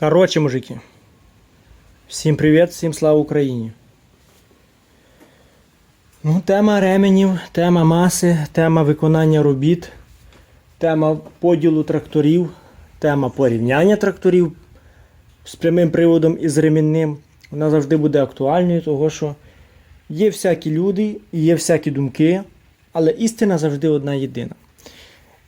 Коротше, мужики. Всім привіт, всім слава Україні. Ну, тема ременів, тема маси, тема виконання робіт, тема поділу тракторів, тема порівняння тракторів з прямим приводом і з ремінним. Вона завжди буде актуальною, тому що є всякі люди, і є всякі думки, але істина завжди одна єдина.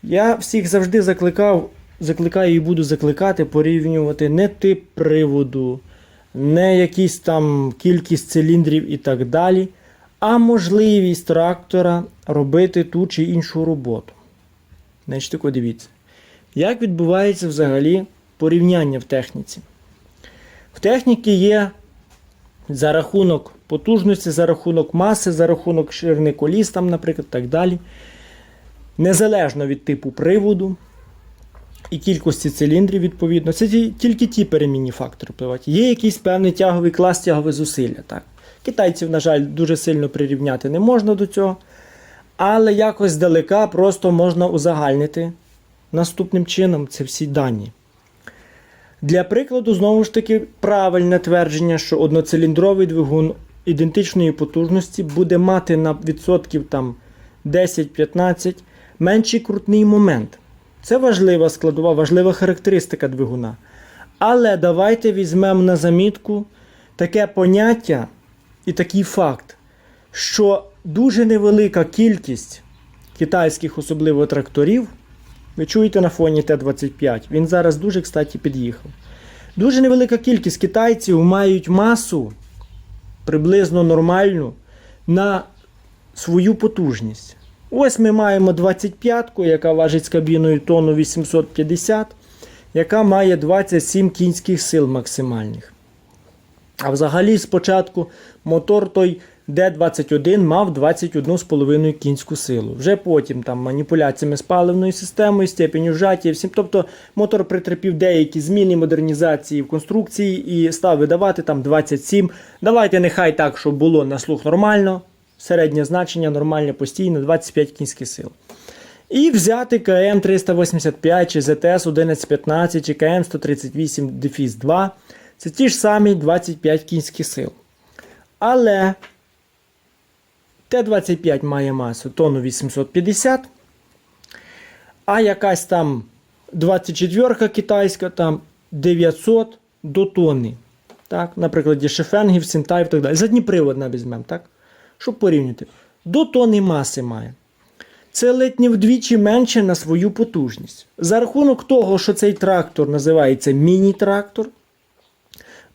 Я всіх завжди закликав, закликаю і буду закликати порівнювати не тип приводу, не якісь там кількість циліндрів і так далі, а можливість трактора робити ту чи іншу роботу. Значить, тако дивіться. Як відбувається взагалі порівняння в техніці? В техніці є за рахунок потужності, за рахунок маси, за рахунок ширини коліс, там, наприклад, так далі незалежно від типу приводу і кількості циліндрів, відповідно, це тільки ті перемінні фактори впливають. Є якийсь певний тяговий клас, тягове зусилля. Так? Китайців, на жаль, дуже сильно прирівняти не можна до цього. Але якось здалека просто можна узагальнити наступним чином це всі дані. Для прикладу, знову ж таки, правильне твердження, що одноциліндровий двигун ідентичної потужності буде мати на відсотків там 10-15 менший крутний момент. Це важлива складова, важлива характеристика двигуна. Але давайте візьмемо на замітку таке поняття і такий факт, що дуже невелика кількість китайських, особливо тракторів, ви чуєте на фоні Т-25, він зараз дуже, кстати, під'їхав. Дуже невелика кількість китайців мають масу приблизно нормальну на свою потужність. Ось ми маємо 25-ку, яка важить з кабіною тонну 850, яка має 27 кінських сил максимальних. А взагалі спочатку мотор той D21 мав 21,5 кінську силу. Вже потім там маніпуляціями з паливною системою, степеню вжаття, всім. Тобто мотор притерпів деякі зміни модернізації в конструкції і став видавати там 27. Давайте нехай так, щоб було на слух нормально. Середнє значення нормальне постійно 25 кінських сил. І взяти КМ 385 чи ЗТС 1115 чи КМ 138 дефіс 2. Це ті ж самі 25 кінських сил. Але Т-25 має масу тонну 850, а якась там 24 китайська там 900 до тонни. Так, наприклад, Шефенгів, Сінтай і так далі. Задніприводна візьмемо, так? Щоб порівняти. До тонни маси має. Це ледь не вдвічі менше на свою потужність. За рахунок того, що цей трактор називається міні-трактор,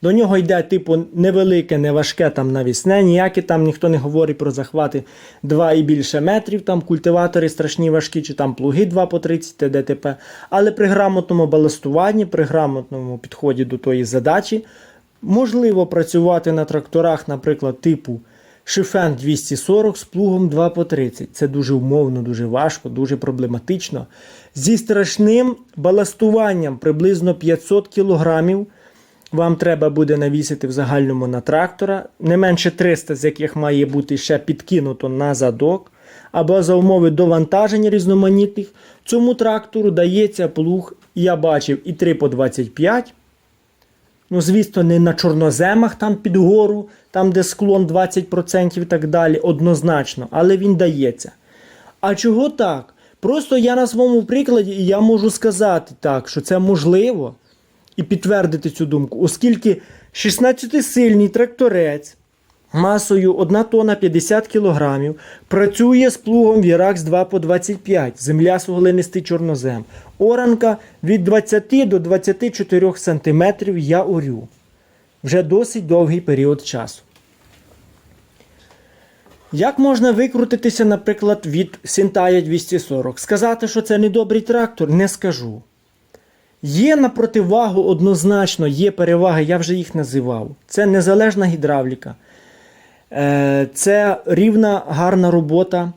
до нього йде, типу, невелике, неважке там навісне, ніяке там ніхто не говорить про захвати 2 і більше метрів, там культиватори страшні важкі, чи там плуги 2 по 30 ДТП. Але при грамотному баластуванні, при грамотному підході до тої задачі, можливо працювати на тракторах, наприклад, типу Шифен 240 з плугом 2 по 30. Це дуже умовно, дуже важко, дуже проблематично. Зі страшним баластуванням приблизно 500 кілограмів вам треба буде навісити в загальному на трактора, не менше 300, з яких має бути ще підкинуто на задок, або за умови довантаження різноманітних. Цьому трактору дається плуг, я бачив, і 3 по 25. Ну, звісно, не на чорноземах там під гору, там де склон 20% і так далі, однозначно, але він дається. А чого так? Просто я на своєму прикладі і я можу сказати так, що це можливо і підтвердити цю думку, оскільки 16-сильний тракторець масою 1 тонна 50 кг працює з плугом Віракс 2 по 25, земля суглинистий чорнозем. Оранка від 20 до 24 см я орю. Вже досить довгий період часу. Як можна викрутитися, наприклад, від Сінтая 240? Сказати, що це недобрий трактор, не скажу. Є на противагу однозначно, є переваги, я вже їх називав. Це незалежна гідравліка, це рівна гарна робота.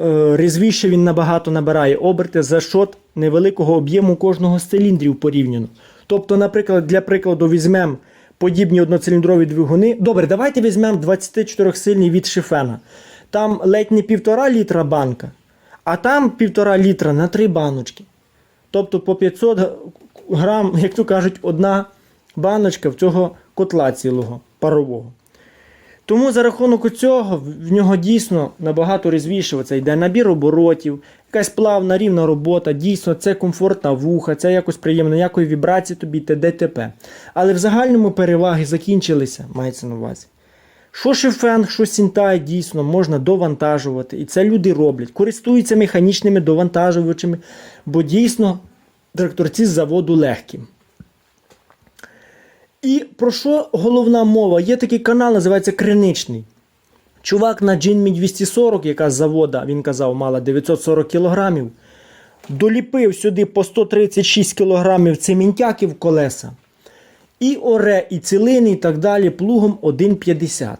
Е, Різвіше він набагато набирає оберти за счет невеликого об'єму кожного з циліндрів порівняно. Тобто, наприклад, для прикладу, візьмемо подібні одноциліндрові двигуни. Добре, давайте візьмемо 24-сильний від шифена. Там ледь не півтора літра банка, а там півтора літра на три баночки. Тобто по 500 грам, як то кажуть, одна баночка в цього котла цілого парового. Тому за рахунок цього в нього дійсно набагато різвіше це йде набір оборотів, якась плавна рівна робота, дійсно це комфортна вуха, це якось приємно, ніякої вібрації тобі т.д. т.п. Але в загальному переваги закінчилися, мається на увазі. Що шифенг, що сінтай дійсно можна довантажувати, і це люди роблять, користуються механічними довантажувачами, бо дійсно тракторці з заводу легкі. І про що головна мова? Є такий канал, називається Криничний. Чувак на Джинмі 240, яка з завода, він казав, мала 940 кілограмів, доліпив сюди по 136 кілограмів цемінтяків колеса. І оре, і цілини, і так далі, плугом 1,50.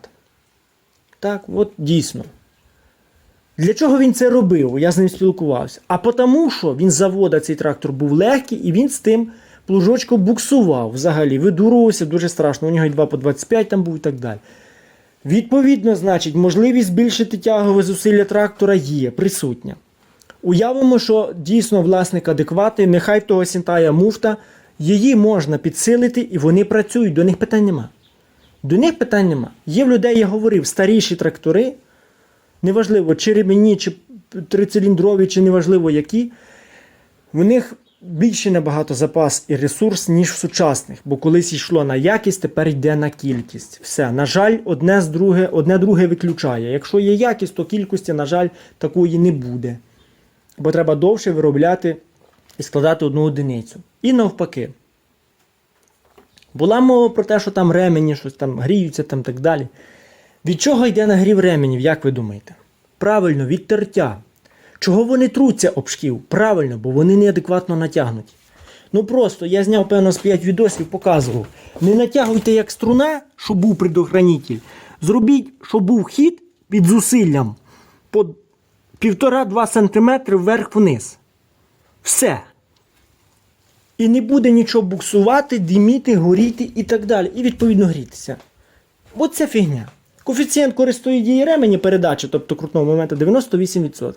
Так, от дійсно. Для чого він це робив? Я з ним спілкувався. А тому, що він з завода цей трактор був легкий, і він з тим плужочком буксував взагалі. Видурувався дуже страшно. У нього і 2 по 25 там був і так далі. Відповідно, значить, можливість збільшити тягове зусилля трактора є, присутня. Уявимо, що дійсно власник адекватний, нехай того сінтая муфта, її можна підсилити і вони працюють, до них питань нема. До них питань нема. Є в людей, я говорив, старіші трактори, неважливо, чи ремені, чи трициліндрові, чи неважливо які, в них більше набагато запас і ресурс, ніж в сучасних, бо колись йшло на якість, тепер йде на кількість. Все, на жаль, одне з друге, одне друге виключає. Якщо є якість, то кількості, на жаль, такої не буде. Бо треба довше виробляти і складати одну одиницю. І навпаки. Була мова про те, що там ремені, щось там гріються там так далі. Від чого йде нагрів ременів, як ви думаєте? Правильно, від тертя. Чого вони труться об шків? Правильно, бо вони неадекватно натягнуті. Ну просто я зняв, певно, з 5 відосів, показував. Не натягуйте як струна, щоб був предохранитель. Зробіть, щоб був хід під зусиллям по 1,5-2 см вверх-вниз. Все. І не буде нічого буксувати, диміти, горіти і так далі. І відповідно грітися. От це фігня. Коефіцієнт користої дії ремені передачі, тобто крутного моменту 98%.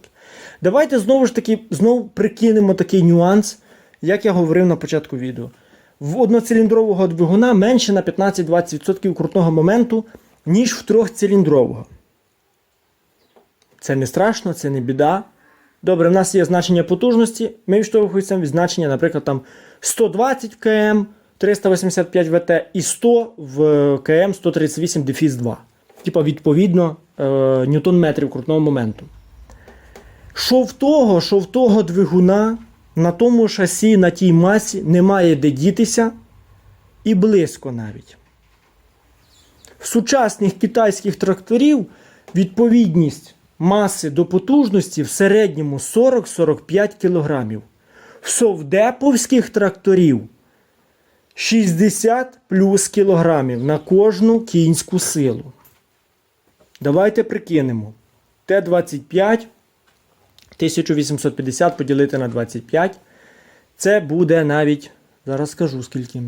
Давайте знову ж таки знову прикинемо такий нюанс, як я говорив на початку відео. В одноциліндрового двигуна менше на 15-20% крутного моменту, ніж в трьохциліндрового. Це не страшно, це не біда. Добре, в нас є значення потужності. Ми відштовхуємося від значення, наприклад, там 120 в КМ, 385 ВТ і 100 в КМ 138 дефіс 2. Типа, відповідно, е, ньютон метрів крутного моменту. Що в того, що в того двигуна на тому шасі, на тій масі немає де дітися і близько навіть. В сучасних китайських тракторів відповідність маси до потужності в середньому 40-45 кг. В совдеповських тракторів 60 плюс кілограмів на кожну кінську силу. Давайте прикинемо. Т-25 1850 поділити на 25. Це буде навіть. Зараз скажу скільки.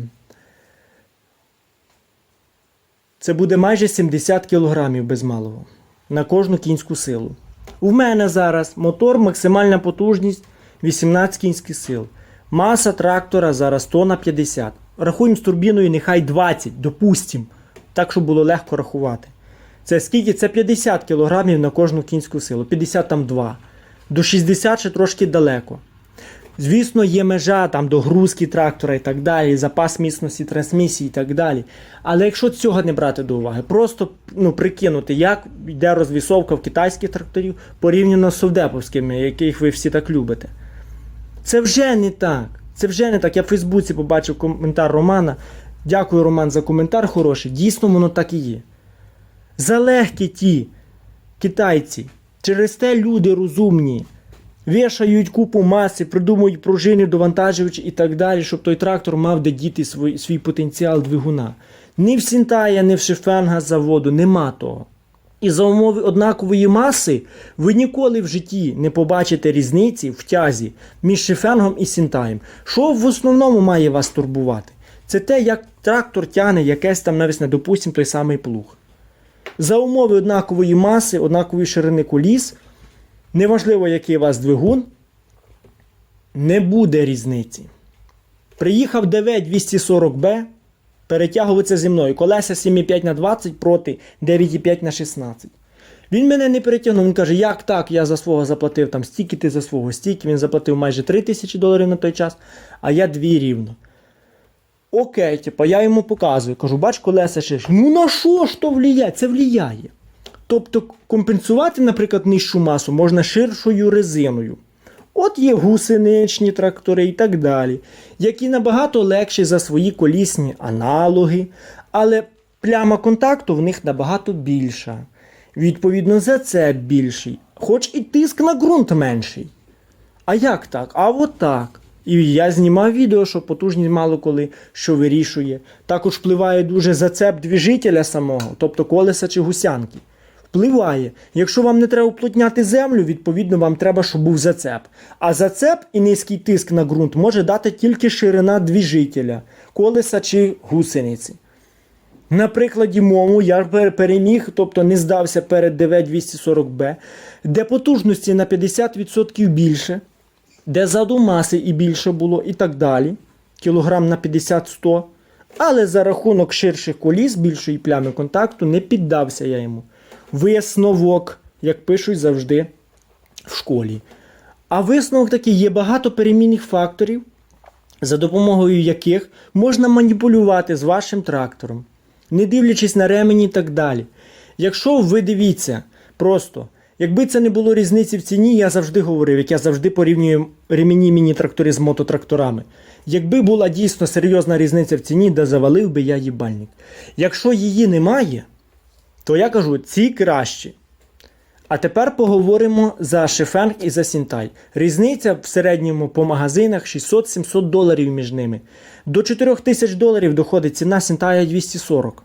Це буде майже 70 кг без малого на кожну кінську силу. У мене зараз мотор, максимальна потужність 18 кінських сил. Маса трактора зараз тонна 50. Рахуємо з турбіною нехай 20, допустимо. Так, щоб було легко рахувати. Це скільки? Це 50 кг на кожну кінську силу. 50 там 2. До 60 ще трошки далеко. Звісно, є межа там до грузки трактора і так далі, запас міцності трансмісії і так далі. Але якщо цього не брати до уваги, просто ну, прикинути, як йде розвісовка в китайських тракторів порівняно з совдеповськими, яких ви всі так любите. Це вже не так. Це вже не так. Я в Фейсбуці побачив коментар Романа. Дякую, Роман, за коментар хороший. Дійсно, воно так і є. Залегкі ті китайці. Через те люди розумні. Вішають купу маси, придумують пружини, довантажувачі і так далі, щоб той трактор мав де діти свій, свій потенціал двигуна. Ні в Сінтая, ні в Шефенга заводу нема того. І за умови однакової маси ви ніколи в житті не побачите різниці в тязі між Шефенгом і Сінтаєм. Що в основному має вас турбувати? Це те, як трактор тягне якесь там навіть, допустимо, той самий плуг. За умови однакової маси, однакової ширини коліс, неважливо, який у вас двигун, не буде різниці. Приїхав ДВ 240Б, перетягуватися зі мною. Колеса 7,5 на 20 проти 9,5 на 16. Він мене не перетягнув. Він каже, як так, я за свого заплатив там стільки ти за свого, стільки. Він заплатив майже 3 тисячі доларів на той час, а я дві рівно. Окей, типу, я йому показую. Кажу, бач, колеса ж». Ну на що ж то влияє? Це влияє. Тобто компенсувати, наприклад, нижчу масу можна ширшою резиною. От є гусеничні трактори і так далі, які набагато легші за свої колісні аналоги, але пляма контакту в них набагато більша. Відповідно, зацеп більший, хоч і тиск на ґрунт менший. А як так? А от так. І я знімав відео, що потужність мало коли що вирішує. Також впливає дуже зацеп двіжителя самого, тобто колеса чи гусянки. Впливає. Якщо вам не треба уплотняти землю, відповідно вам треба, щоб був зацеп. А зацеп і низький тиск на ґрунт може дати тільки ширина двіжителя, колеса чи гусениці. На прикладі мому я переміг, тобто не здався перед DV240B, де потужності на 50% більше, де заду маси і більше було, і так далі. Кілограм на 50-100. Але за рахунок ширших коліс, більшої плями контакту, не піддався я йому. Висновок, як пишуть завжди в школі. А висновок такий є багато перемінних факторів, за допомогою яких можна маніпулювати з вашим трактором, не дивлячись на ремені і так далі. Якщо ви дивіться, просто, якби це не було різниці в ціні, я завжди говорив, як я завжди порівнюю ремені міні-трактори з мототракторами. Якби була дійсно серйозна різниця в ціні, да завалив би я їбальник. Якщо її немає, то я кажу, ці кращі. А тепер поговоримо за Шефенг і за Сінтай. Різниця в середньому по магазинах 600-700 доларів між ними. До 4000 доларів доходить ціна Сінтая 240.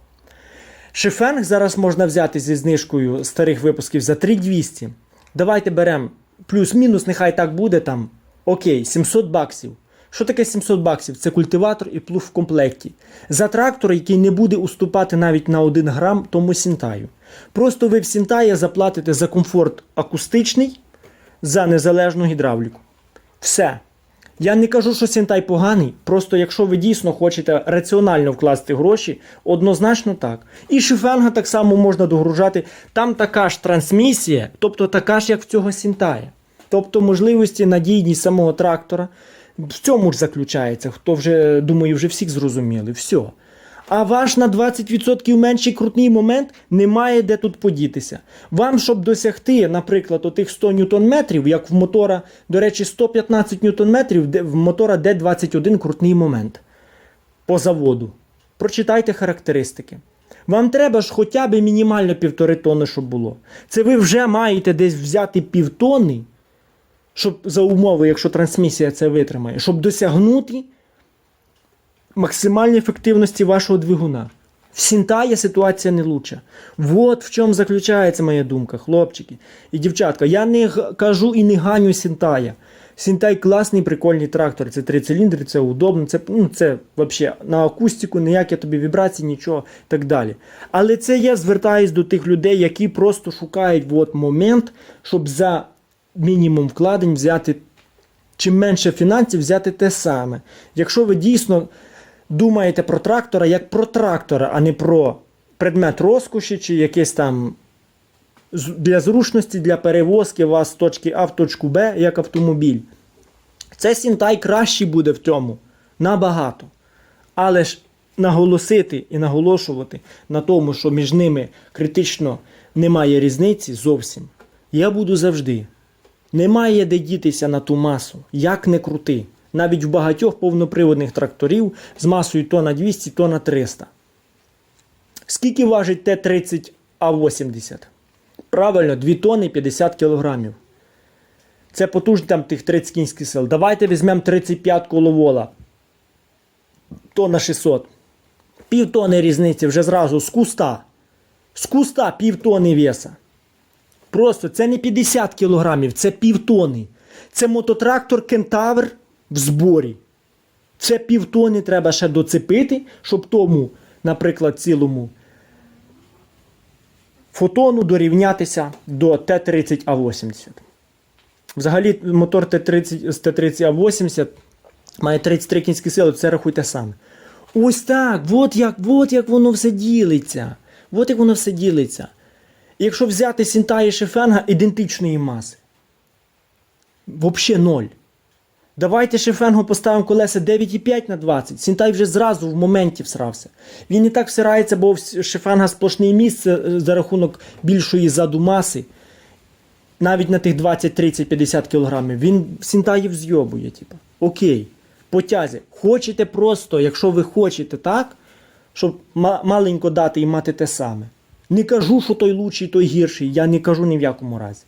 Шефенг зараз можна взяти зі знижкою старих випусків за 3200. Давайте беремо плюс-мінус, нехай так буде там. Окей, 700 баксів. Що таке 700 баксів? Це культиватор і плуг в комплекті. За трактор, який не буде уступати навіть на 1 грам тому сінтаю. Просто ви в сінтає заплатите за комфорт акустичний, за незалежну гідравліку. Все. Я не кажу, що Сінтай поганий, просто якщо ви дійсно хочете раціонально вкласти гроші, однозначно так. І шифенга так само можна догружати. Там така ж трансмісія, тобто така ж, як в цього Сінтая. Тобто можливості надійність самого трактора. В цьому ж заключається, хто вже, думаю, вже всіх зрозуміли. Все. А ваш на 20% менший крутний момент немає де тут подітися. Вам, щоб досягти, наприклад, отих 100 ньютон-метрів, як в мотора, до речі, 115 ньютон-метрів, в мотора D21 крутний момент по заводу. Прочитайте характеристики. Вам треба ж хоча б мінімально півтори тонни, щоб було. Це ви вже маєте десь взяти півтонни, щоб за умови, якщо трансмісія це витримає, щоб досягнути максимальної ефективності вашого двигуна. В Сінтає ситуація не лучша. Вот в чому заключається моя думка, хлопчики і дівчатка. Я не кажу і не ганю Сінтая. Сінтай класний, прикольний трактор. Це три циліндри, це удобно, це, ну, це взагалі на акустику, ніякі тобі вібрації, нічого і так далі. Але це я звертаюсь до тих людей, які просто шукають от момент, щоб за мінімум вкладень взяти чим менше фінансів взяти те саме. Якщо ви дійсно думаєте про трактора як про трактора, а не про предмет розкоші чи якийсь там для зручності, для перевозки вас з точки А в точку Б як автомобіль. Це Сінтай кращий буде в цьому набагато. Але ж наголосити і наголошувати на тому, що між ними критично немає різниці зовсім, я буду завжди. Немає де дітися на ту масу, як не крути. Навіть в багатьох повноприводних тракторів з масою тона 200, тона 300. Скільки важить Т-30 А80? Правильно, 2 тонни 50 кілограмів. Це потужні там тих 30 кінських сил. Давайте візьмемо 35 коловола. Тонна 600. Півтони різниці вже зразу з куста. З куста півтони веса. Просто це не 50 кілограмів, це півтони. Це мототрактор Кентавр в зборі. Це півтони треба ще доцепити, щоб тому, наприклад, цілому фотону дорівнятися до Т-30А80. Взагалі, мотор Т-30 з Т-30А80 має 33 кінські сили, це рахуйте саме. Ось так, от як, от як воно все ділиться. От як воно все ділиться. Якщо взяти Сінта і Шефенга ідентичної маси. Взагалі ноль. Давайте Шефенгу поставимо колеса 9,5 на 20. Сінтай вже зразу в моменті всрався. Він не так всирається, бо в Шефенга сплошне місце е, за рахунок більшої заду маси. Навіть на тих 20, 30, 50 кілограмів. Він Сінтаїв зйобує. Типу. Окей. По тязі. Хочете просто, якщо ви хочете так, щоб маленько дати і мати те саме. Не кажу, що той лучший, той гірший. Я не кажу ні в якому разі.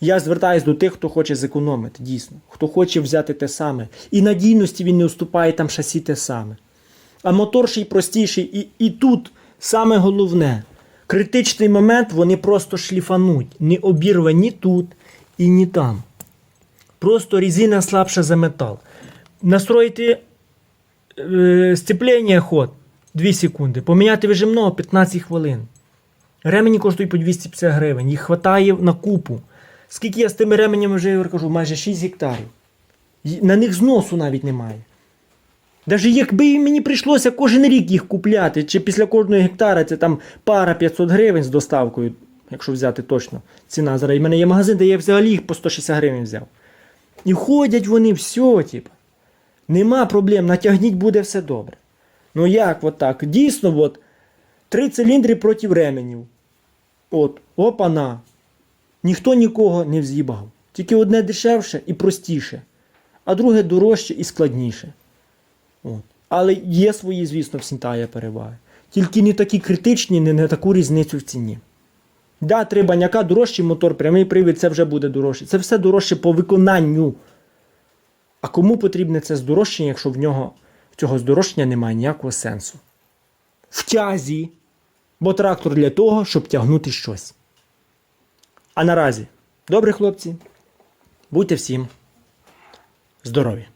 Я звертаюсь до тих, хто хоче зекономити, дійсно. Хто хоче взяти те саме. І надійності він не уступає там шасі те саме. А мотор ще й простіший. І, і тут саме головне. Критичний момент вони просто шліфануть. Не обірве ні тут і ні там. Просто резина слабша за метал. Настроїти е, сцеплення ход 2 секунди. Поміняти вижимного 15 хвилин. Ремені коштують по 250 гривень. Їх хватає на купу. Скільки я з тими ременями вже я кажу, майже 6 гектарів. На них зносу навіть немає. Навіть якби мені прийшлося кожен рік їх купляти, чи після кожного гектара це там пара 500 гривень з доставкою, якщо взяти точно ціна зараз. І в мене є магазин, де я взагалі їх по 160 гривень взяв. І ходять вони все, типу. Нема проблем, натягніть буде все добре. Ну як от так? Дійсно, от, три циліндри проти ременів. От, опана. Ніхто нікого не вз'їбав. Тільки одне дешевше і простіше, а друге дорожче і складніше. От. Але є свої, звісно, в Сінтая переваги. Тільки не такі критичні, не на таку різницю в ціні. Да, три баняка дорожчий мотор, прямий привід, це вже буде дорожче. Це все дорожче по виконанню. А кому потрібне це здорожчання, якщо в нього в цього здорожчання немає ніякого сенсу? В тязі. Бо трактор для того, щоб тягнути щось. А наразі, добрі хлопці, будьте всім здорові!